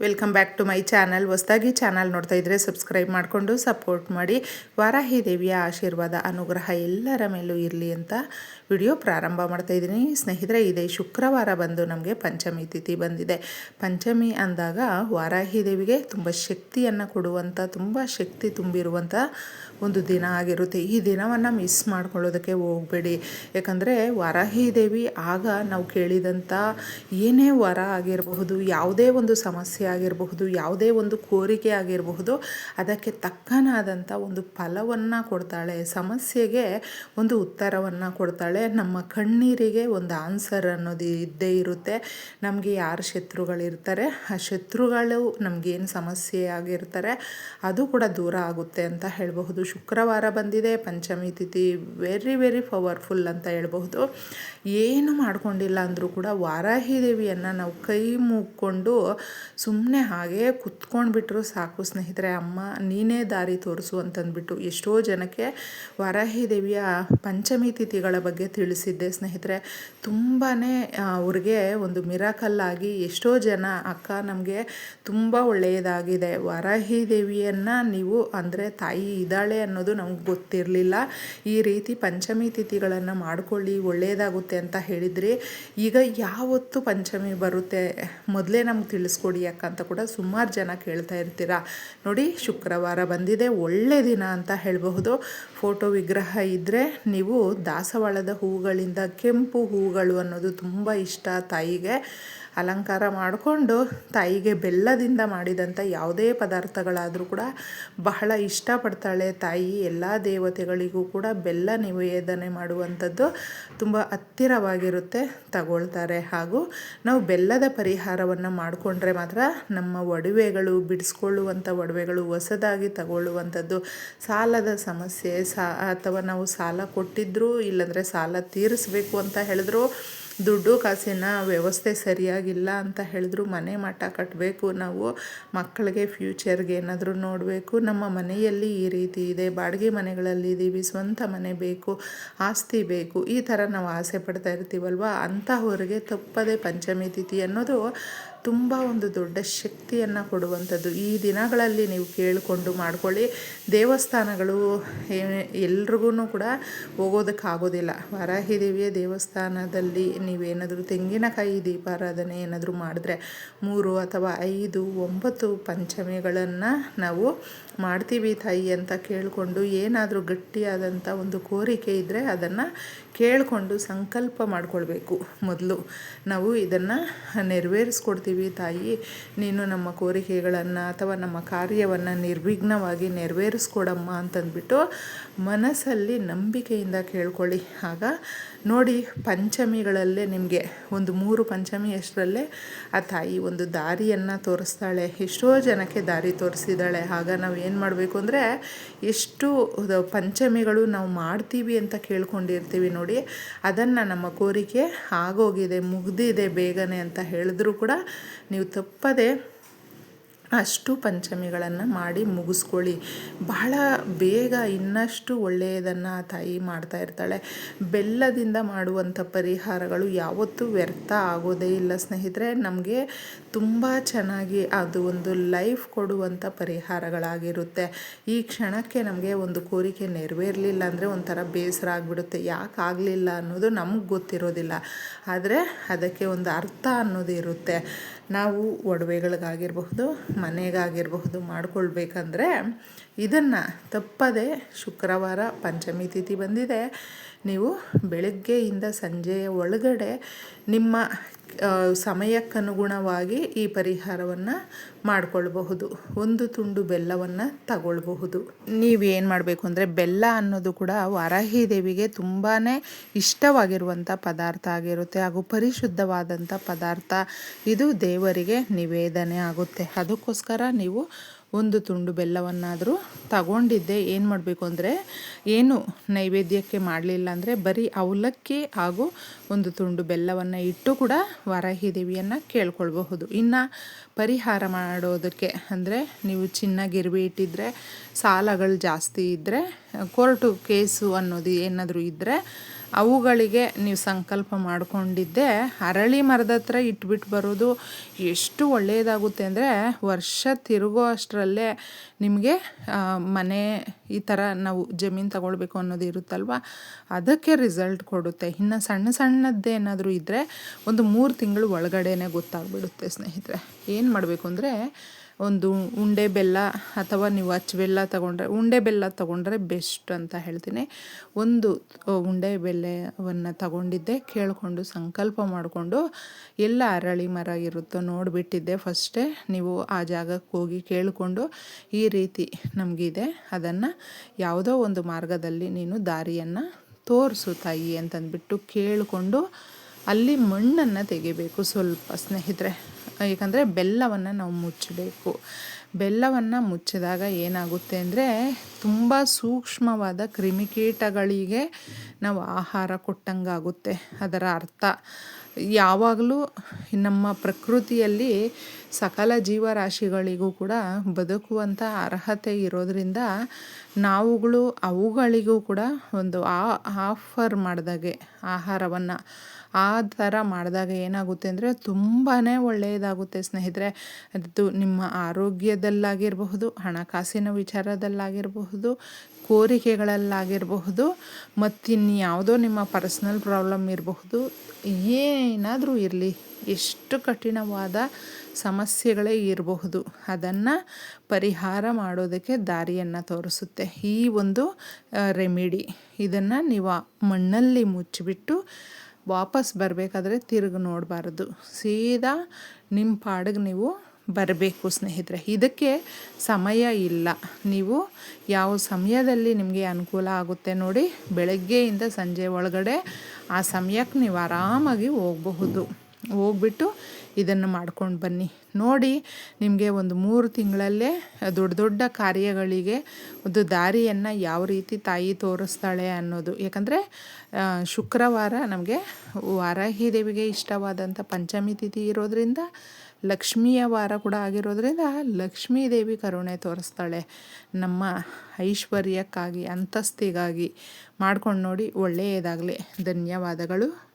Welcome back to my channel ಹೊಸದಾಗಿ channel ನೋಡ್ತಾ ಇದ್ರೆ ಸಬ್ಸ್ಕ್ರೈಬ್ ಮಾಡಿಕೊಂಡು ಸಪೋರ್ಟ್ ಮಾಡಿ. ವಾರಾಹಿ ದೇವಿಯ ಆಶೀರ್ವಾದ, ಅನುಗ್ರಹ ಎಲ್ಲರ ಮೇಲೂ ಇರಲಿ ಅಂತ ವಿಡಿಯೋ ಪ್ರಾರಂಭ ಮಾಡ್ತಾ ಇದ್ದೀನಿ. ಸ್ನೇಹಿತರೆ, ಇದೇ ಶುಕ್ರವಾರ ಬಂದು ನಮಗೆ ಪಂಚಮಿ ತಿಥಿ ಬಂದಿದೆ. ಪಂಚಮಿ ಅಂದಾಗ ವಾರಾಹಿ ದೇವಿಗೆ ತುಂಬ ಶಕ್ತಿಯನ್ನು ಕೊಡುವಂಥ ತುಂಬ ಶಕ್ತಿ ತುಂಬಿರುವಂಥ ಒಂದು ದಿನ ಆಗಿರುತ್ತೆ. ಈ ದಿನವನ್ನು ಮಿಸ್ ಮಾಡ್ಕೊಳ್ಳೋದಕ್ಕೆ ಹೋಗಬೇಡಿ. ಯಾಕಂದರೆ ವರಹಿ ದೇವಿ ಆಗ ನಾವು ಕೇಳಿದಂಥ ಏನೇ ವರ ಆಗಿರಬಹುದು, ಯಾವುದೇ ಒಂದು ಸಮಸ್ಯೆ ಆಗಿರಬಹುದು, ಯಾವುದೇ ಒಂದು ಕೋರಿಕೆ ಆಗಿರಬಹುದು, ಅದಕ್ಕೆ ತಕ್ಕನಾದಂಥ ಒಂದು ಫಲವನ್ನು ಕೊಡ್ತಾಳೆ. ಸಮಸ್ಯೆಗೆ ಒಂದು ಉತ್ತರವನ್ನು ಕೊಡ್ತಾಳೆ. ನಮ್ಮ ಕಣ್ಣೀರಿಗೆ ಒಂದು ಆನ್ಸರ್ ಅನ್ನೋದು ಇದ್ದೇ ಇರುತ್ತೆ. ನಮಗೆ ಯಾರು ಶತ್ರುಗಳಿರ್ತಾರೆ ಆ ಶತ್ರುಗಳು ನಮಗೇನು ಸಮಸ್ಯೆ ಆಗಿರ್ತಾರೆ, ಅದು ಕೂಡ ದೂರ ಆಗುತ್ತೆ ಅಂತ ಹೇಳಬಹುದು. ಶುಕ್ರವಾರ ಬಂದಿದೆ, ಪಂಚಮಿ ತಿಥಿ ವೆರಿ ವೆರಿ ಪವರ್ಫುಲ್ ಅಂತ ಹೇಳ್ಬಹುದು. ಏನು ಮಾಡ್ಕೊಂಡಿಲ್ಲ ಅಂದರೂ ಕೂಡ ವಾರಾಹಿ ದೇವಿಯನ್ನು ನಾವು ಕೈ ಮುಕ್ಕೊಂಡು ಸುಮ್ಮನೆ ಹಾಗೆ ಕುತ್ಕೊಂಡ್ಬಿಟ್ರು ಸಾಕು ಸ್ನೇಹಿತರೆ, ಅಮ್ಮ ನೀನೇ ದಾರಿ ತೋರಿಸು ಅಂತಂದ್ಬಿಟ್ಟು ಎಷ್ಟೋ ಜನಕ್ಕೆ ವಾರಾಹಿ ದೇವಿಯ ಪಂಚಮಿ ತಿಥಿಗಳ ಬಗ್ಗೆ ತಿಳಿಸಿದ್ದೆ ಸ್ನೇಹಿತರೆ. ತುಂಬಾ ಅವ್ರಿಗೆ ಒಂದು ಮಿರಾಕಲ್ಲಾಗಿ ಎಷ್ಟೋ ಜನ ಅಕ್ಕ ನಮಗೆ ತುಂಬ ಒಳ್ಳೆಯದಾಗಿದೆ. ವಾರಾಹಿ ದೇವಿಯನ್ನು ನೀವು ಅಂದರೆ ತಾಯಿ ಇದ್ದಾಳೆ ಅನ್ನೋದು ನಮ್ಗೆ ಗೊತ್ತಿರಲಿಲ್ಲ. ಈ ರೀತಿ ಪಂಚಮಿ ತಿಥಿಗಳನ್ನು ಮಾಡ್ಕೊಳ್ಳಿ ಒಳ್ಳೆಯದಾಗುತ್ತೆ ಅಂತ ಹೇಳಿದ್ರಿ ಈಗ ಯಾವತ್ತು ಪಂಚಮಿ ಬರುತ್ತೆ ಮೊದಲೇ ನಮ್ಗೆ ತಿಳಿಸ್ಕೊಡಿ ಯಾಕಂತ ಕೂಡ ಸುಮಾರು ಜನ ಕೇಳ್ತಾ ಇರ್ತೀರಾ. ನೋಡಿ, ಶುಕ್ರವಾರ ಬಂದಿದೆ, ಒಳ್ಳೆ ದಿನ ಅಂತ ಹೇಳಬಹುದು. ಫೋಟೋ ವಿಗ್ರಹ ಇದ್ದರೆ ನೀವು ದಾಸವಾಳದ ಹೂಗಳಿಂದ ಕೆಂಪು ಹೂಗಳು ಅನ್ನೋದು ತುಂಬ ಇಷ್ಟ ತಾಯಿಗೆ. ಅಲಂಕಾರ ಮಾಡಿಕೊಂಡು ತಾಯಿಗೆ ಬೆಲ್ಲದಿಂದ ಮಾಡಿದಂಥ ಯಾವುದೇ ಪದಾರ್ಥಗಳಾದರೂ ಕೂಡ ಬಹಳ ಇಷ್ಟಪಡ್ತಾಳೆ ತಾಯಿ. ಎಲ್ಲ ದೇವತೆಗಳಿಗೂ ಕೂಡ ಬೆಲ್ಲ ನಿವೇದನೆ ಮಾಡುವಂಥದ್ದು ತುಂಬ ಹತ್ತಿರವಾಗಿರುತ್ತೆ, ತಗೊಳ್ತಾರೆ. ಹಾಗೂ ನಾವು ಬೆಲ್ಲದ ಪರಿಹಾರವನ್ನು ಮಾಡಿಕೊಂಡ್ರೆ ಮಾತ್ರ ನಮ್ಮ ಒಡವೆಗಳು, ಬಿಡಿಸ್ಕೊಳ್ಳುವಂಥ ಒಡವೆಗಳು ಹೊಸದಾಗಿ ತಗೊಳ್ಳುವಂಥದ್ದು. ಸಾಲದ ಸಮಸ್ಯೆ, ಸಾ ಅಥವಾ ನಾವು ಸಾಲ ಕೊಟ್ಟಿದ್ದರೂ ಇಲ್ಲಾಂದರೆ ಸಾಲ ತೀರಿಸಬೇಕು ಅಂತ ಹೇಳಿದ್ರು ದುಡ್ಡು ಕಾಸಿನ ವ್ಯವಸ್ಥೆ ಸರಿಯಾಗಿಲ್ಲ ಅಂತ ಹೇಳಿದ್ರು, ಮನೆ ಮಠ ಕಟ್ಟಬೇಕು ನಾವು ಮಕ್ಕಳಿಗೆ ಫ್ಯೂಚರ್ಗೆ ಏನಾದರೂ ನೋಡಬೇಕು. ನಮ್ಮ ಮನೆಯಲ್ಲಿ ಈ ರೀತಿ ಇದೆ, ಬಾಡಿಗೆ ಮನೆಗಳಲ್ಲಿ ಇದ್ದೀವಿ, ಸ್ವಂತ ಮನೆ ಬೇಕು, ಆಸ್ತಿ ಬೇಕು, ಈ ಥರ ನಾವು ಆಸೆ ಪಡ್ತಾ ಇರ್ತೀವಲ್ವ? ಅಂಥವ್ರಿಗೆ ತಪ್ಪದೆ ಪಂಚಮಿ ತಿಥಿ ಅನ್ನೋದು ತುಂಬ ಒಂದು ದೊಡ್ಡ ಶಕ್ತಿಯನ್ನು ಕೊಡುವಂಥದ್ದು. ಈ ದಿನಗಳಲ್ಲಿ ನೀವು ಕೇಳಿಕೊಂಡು ಮಾಡ್ಕೊಳ್ಳಿ. ದೇವಸ್ಥಾನಗಳು ಎಲ್ರಿಗೂ ಕೂಡ ಹೋಗೋದಕ್ಕಾಗೋದಿಲ್ಲ. ವರಾಹಿ ದೇವಿಯ ದೇವಸ್ಥಾನದಲ್ಲಿ ನೀವೇನಾದರೂ ತೆಂಗಿನಕಾಯಿ ದೀಪಾರಾಧನೆ ಏನಾದರೂ ಮಾಡಿದ್ರೆ ಮೂರು ಅಥವಾ ಐದು, ಒಂಬತ್ತು ಪಂಚಮಿಗಳನ್ನು ನಾವು ಮಾಡ್ತೀವಿ ತಾಯಿ ಅಂತ ಕೇಳಿಕೊಂಡು ಏನಾದರೂ ಗಟ್ಟಿಯಾದಂಥ ಒಂದು ಕೋರಿಕೆ ಇದ್ದರೆ ಅದನ್ನು ಕೇಳಿಕೊಂಡು ಸಂಕಲ್ಪ ಮಾಡಿಕೊಳ್ಬೇಕು ಮೊದಲು. ನಾವು ಇದನ್ನು ನೆರವೇರಿಸ್ಕೊಡ್ತೀವಿ. ತಾಯಿ. ನೀನು ನಮ್ಮ ಕೋರಿಕೆಗಳನ್ನು ಅಥವಾ ನಮ್ಮ ಕಾರ್ಯವನ್ನು ನಿರ್ವಿಘ್ನವಾಗಿ ನೆರವೇರಿಸ್ಕೊಡಮ್ಮ ಅಂತಂದ್ಬಿಟ್ಟು ಮನಸ್ಸಲ್ಲಿ ನಂಬಿಕೆಯಿಂದ ಕೇಳ್ಕೊಳ್ಳಿ. ಆಗ ನೋಡಿ, ಪಂಚಮಿಗಳಲ್ಲೇ ನಿಮಗೆ ಒಂದು ಮೂರು ಪಂಚಮಿ ಅಷ್ಟರಲ್ಲೇ ಆ ತಾಯಿ ಒಂದು ದಾರಿಯನ್ನು ತೋರಿಸ್ತಾಳೆ. ಎಷ್ಟೋ ಜನಕ್ಕೆ ದಾರಿ ತೋರಿಸಿದ್ದಾಳೆ. ಆಗ ನಾವು ಏನು ಮಾಡಬೇಕು ಅಂದರೆ, ಎಷ್ಟು ಪಂಚಮಿಗಳು ನಾವು ಮಾಡ್ತೀವಿ ಅಂತ ಕೇಳ್ಕೊಂಡಿರ್ತೀವಿ ನೋಡಿ, ಅದನ್ನು ನಮ್ಮ ಕೋರಿಕೆ ಆಗೋಗಿದೆ, ಮುಗ್ದಿದೆ ಬೇಗನೆ ಅಂತ ಹೇಳಿದ್ರು ಕೂಡ ನೀವು ತಪ್ಪದೆ ಅಷ್ಟು ಪಂಚಮಿಗಳನ್ನು ಮಾಡಿ ಮುಗಿಸ್ಕೊಳ್ಳಿ. ಬಹಳ ಬೇಗ ಇನ್ನಷ್ಟು ಒಳ್ಳೆಯದನ್ನು ಆ ತಾಯಿ ಮಾಡ್ತಾ ಇರ್ತಾಳೆ. ಬೆಲ್ಲದಿಂದ ಮಾಡುವಂಥ ಪರಿಹಾರಗಳು ಯಾವತ್ತೂ ವ್ಯರ್ಥ ಆಗೋದೇ ಇಲ್ಲ ಸ್ನೇಹಿತರೆ. ನಮಗೆ ತುಂಬ ಚೆನ್ನಾಗಿ ಅದು ಒಂದು ಲೈಫ್ ಕೊಡುವಂಥ ಪರಿಹಾರಗಳಾಗಿರುತ್ತೆ. ಈ ಕ್ಷಣಕ್ಕೆ ನಮಗೆ ಒಂದು ಕೋರಿಕೆ ನೆರವೇರಲಿಲ್ಲ ಅಂದರೆ ಒಂಥರ ಬೇಸರ ಆಗಿಬಿಡುತ್ತೆ. ಯಾಕೆ ಆಗಲಿಲ್ಲ ಅನ್ನೋದು ನಮಗೆ ಗೊತ್ತಿರೋದಿಲ್ಲ. ಆದರೆ ಅದಕ್ಕೆ ಒಂದು ಅರ್ಥ ಅನ್ನೋದು ಇರುತ್ತೆ. ನಾವು ಒಡವೆಗಳಿಗಾಗಿರಬಹುದು ಮನೆಗಾಗಿರಬಹುದು ಮಾಡಿಕೊಳ್ಬೇಕಂದ್ರೆ ಇದನ್ನು ತಪ್ಪದೆ ಶುಕ್ರವಾರ ಪಂಚಮಿ ತಿಥಿ ಬಂದಿದೆ. ನೀವು ಬೆಳಗ್ಗೆಯಿಂದ ಸಂಜೆಯ ಒಳಗಡೆ ನಿಮ್ಮ ಸಮಯಕ್ಕನುಗುಣವಾಗಿ ಈ ಪರಿಹಾರವನ್ನು ಮಾಡಿಕೊಳ್ಬಹುದು. ಒಂದು ತುಂಡು ಬೆಲ್ಲವನ್ನು ತಗೊಳ್ಬಹುದು. ನೀವೇನು ಮಾಡಬೇಕು ಅಂದರೆ ಬೆಲ್ಲ ಅನ್ನೋದು ಕೂಡ ವಾರಾಹಿ ದೇವಿಗೆ ತುಂಬಾ ಇಷ್ಟವಾಗಿರುವಂಥ ಪದಾರ್ಥ ಆಗಿರುತ್ತೆ. ಹಾಗೂ ಪರಿಶುದ್ಧವಾದಂಥ ಪದಾರ್ಥ ಇದು ದೇವರಿಗೆ ನಿವೇದನೆ ಆಗುತ್ತೆ. ಅದಕ್ಕೋಸ್ಕರ ನೀವು ಒಂದು ತುಂಡು ಬೆಲ್ಲವನ್ನಾದರೂ ತಗೊಂಡಿದ್ದೆ. ಏನು ಮಾಡಬೇಕು ಅಂದರೆ, ಏನು ನೈವೇದ್ಯಕ್ಕೆ ಮಾಡಲಿಲ್ಲ ಅಂದರೆ ಬರೀ ಅವಲಕ್ಕಿ ಹಾಗೂ ಒಂದು ತುಂಡು ಬೆಲ್ಲವನ್ನು ಇಟ್ಟು ಕೂಡ ವಾರಾಹಿ ದೇವಿಯನ್ನು ಕೇಳ್ಕೊಳ್ಬಹುದು. ಇನ್ನು ಪರಿಹಾರ ಮಾಡೋದಕ್ಕೆ ಅಂದರೆ, ನೀವು ಚಿನ್ನ ಗಿರ್ವಿ ಇಟ್ಟಿದ್ರೆ, ಸಾಲಗಳು ಜಾಸ್ತಿ ಇದ್ದರೆ ಕೋರ್ಟು ಕೇಸು ಅನ್ನೋದು ಏನಾದರೂ ಇದ್ದರೆ ಅವುಗಳಿಗೆ ನೀವು ಸಂಕಲ್ಪ ಮಾಡಿಕೊಂಡಿದ್ದೆ. ಅರಳಿ ಮರದ ಹತ್ರ ಇಟ್ಬಿಟ್ಟು ಬರೋದು ಎಷ್ಟು ಒಳ್ಳೆಯದಾಗುತ್ತೆ ಅಂದರೆ ವರ್ಷ ತಿರುಗೋ ಅಷ್ಟರಲ್ಲೇ ನಿಮಗೆ ಮನೆ ಈ ಥರ ನಾವು ಜಮೀನು ತಗೊಳ್ಬೇಕು ಅನ್ನೋದು ಇರುತ್ತಲ್ವ? ಅದಕ್ಕೆ ರಿಸಲ್ಟ್ ಕೊಡುತ್ತೆ. ಇನ್ನು ಸಣ್ಣ ಸಣ್ಣದ್ದೇನಾದರೂ ಇದ್ದರೆ ಒಂದು ಮೂರು ತಿಂಗಳು ಒಳಗಡೆನೇ ಗೊತ್ತಾಗ್ಬಿಡುತ್ತೆ ಸ್ನೇಹಿತರೆ. ಏನು ಮಾಡಬೇಕು ಅಂದರೆ ಒಂದು ಉಂಡೆ ಬೆಲ್ಲ ಅಥವಾ ನೀವು ಅಚ್ಚ ಬೆಲ್ಲ ತಗೊಂಡ್ರೆ, ಉಂಡೆ ಬೆಲ್ಲ ತಗೊಂಡ್ರೆ ಬೆಸ್ಟ್ ಅಂತ ಹೇಳ್ತೀನಿ. ಒಂದು ಉಂಡೆ ಬೆಲ್ಲವನ್ನು ತಗೊಂಡಿದ್ದೆ, ಕೇಳಿಕೊಂಡು ಸಂಕಲ್ಪ ಮಾಡಿಕೊಂಡು ಎಲ್ಲ ಅರಳಿ ಮರ ಇರುತ್ತೋ ನೋಡಿಬಿಟ್ಟಿದ್ದೆ ಫಸ್ಟೇ. ನೀವು ಆ ಜಾಗಕ್ಕೆ ಹೋಗಿ ಕೇಳಿಕೊಂಡು ಈ ರೀತಿ ನಮಗಿದೆ. ಅದನ್ನು ಯಾವುದೋ ಒಂದು ಮಾರ್ಗದಲ್ಲಿ ನೀನು ದಾರಿಯನ್ನು ತೋರಿಸು ತಾಯಿ ಅಂತಂದ್ಬಿಟ್ಟು ಕೇಳಿಕೊಂಡು ಅಲ್ಲಿ ಮಣ್ಣನ್ನು ತೆಗಿಬೇಕು ಸ್ವಲ್ಪ ಸ್ನೇಹಿತರೆ. ಏಕೆಂದರೆ ಬೆಲ್ಲವನ್ನು ನಾವು ಮುಚ್ಚಬೇಕು. ಬೆಲ್ಲವನ್ನು ಮುಚ್ಚಿದಾಗ ಏನಾಗುತ್ತೆ ಅಂದರೆ ತುಂಬ ಸೂಕ್ಷ್ಮವಾದ ಕ್ರಿಮಿಕೀಟಗಳಿಗೆ ನಾವು ಆಹಾರ ಕೊಟ್ಟಂಗಾಗುತ್ತೆ. ಅದರ ಅರ್ಥ, ಯಾವಾಗಲೂ ನಮ್ಮ ಪ್ರಕೃತಿಯಲ್ಲಿ ಸಕಲ ಜೀವರಾಶಿಗಳಿಗೂ ಕೂಡ ಬದುಕುವಂಥ ಅರ್ಹತೆ ಇರೋದರಿಂದ ನಾವುಗಳು ಅವುಗಳಿಗೂ ಕೂಡ ಒಂದು ಆ, ಆಫರ್ ಮಾಡಿದಾಗೆ ಆಹಾರವನ್ನು. ಆ ಥರ ಮಾಡಿದಾಗ ಏನಾಗುತ್ತೆ ಅಂದರೆ ತುಂಬಾ ಒಳ್ಳೆಯದಾಗುತ್ತೆ ಸ್ನೇಹಿತರೆ. ಅದು ನಿಮ್ಮ ಆರೋಗ್ಯದಲ್ಲಾಗಿರಬಹುದು ಹಣಕಾಸಿನ ವಿಚಾರದಲ್ಲಾಗಿರಬಹುದು, ಕೋರಿಕೆಗಳಲ್ಲಾಗಿರಬಹುದು, ಮತ್ತಿನ್ಯಾವುದೋ ನಿಮ್ಮ ಪರ್ಸ್ನಲ್ ಪ್ರಾಬ್ಲಮ್ ಇರಬಹುದು, ಏನಾದರೂ ಇರಲಿ, ಎಷ್ಟು ಕಠಿಣವಾದ ಸಮಸ್ಯೆಗಳೇ ಇರಬಹುದು, ಅದನ್ನು ಪರಿಹಾರ ಮಾಡೋದಕ್ಕೆ ದಾರಿಯನ್ನು ತೋರಿಸುತ್ತೆ. ಈ ಒಂದು ರೆಮಿಡಿ, ಇದನ್ನು ನೀವು ಮಣ್ಣಲ್ಲಿ ಮುಚ್ಚಿಬಿಟ್ಟು ವಾಪಸ್ ಬರಬೇಕಾದ್ರೆ ತಿರುಗಿ ನೋಡಬಾರ್ದು. ಸೀದಾ ನಿಮ್ಮ ಪಾಡಿಗೆ ನೀವು ಬರಬೇಕು ಸ್ನೇಹಿತರೆ. ಇದಕ್ಕೆ ಸಮಯ ಇಲ್ಲ. ನೀವು ಯಾವ ಸಮಯದಲ್ಲಿ ನಿಮಗೆ ಅನುಕೂಲ ಆಗುತ್ತೆ ನೋಡಿ, ಬೆಳಗ್ಗೆಯಿಂದ ಸಂಜೆ ಒಳಗಡೆ ಆ ಸಮಯಕ್ಕೆ ನೀವು ಆರಾಮಾಗಿ ಹೋಗಬಹುದು. ಹೋಗ್ಬಿಟ್ಟು ಇದನ್ನು ಮಾಡ್ಕೊಂಡು ಬನ್ನಿ. ನೋಡಿ, ನಿಮಗೆ ಒಂದು ಮೂರು ತಿಂಗಳಲ್ಲೇ ದೊಡ್ಡ ದೊಡ್ಡ ಕಾರ್ಯಗಳಿಗೆ ಒಂದು ದಾರಿಯನ್ನು ಯಾವ ರೀತಿ ತಾಯಿ ತೋರಿಸ್ತಾಳೆ ಅನ್ನೋದು. ಯಾಕಂದರೆ ಶುಕ್ರವಾರ ನಮಗೆ ವಾರಾಹಿ ದೇವಿಗೆ ಇಷ್ಟವಾದಂಥ ಪಂಚಮಿ ತಿಥಿ ಇರೋದರಿಂದ, ಲಕ್ಷ್ಮಿಯ ವಾರ ಕೂಡ ಆಗಿರೋದ್ರಿಂದ ಲಕ್ಷ್ಮೀ ದೇವಿ ಕರುಣೆ ತೋರಿಸ್ತಾಳೆ. ನಮ್ಮ ಐಶ್ವರ್ಯಕ್ಕಾಗಿ, ಅಂತಸ್ತಿಗಾಗಿ ಮಾಡ್ಕೊಂಡು ನೋಡಿ, ಒಳ್ಳೆಯದಾಗಲಿ. ಧನ್ಯವಾದಗಳು.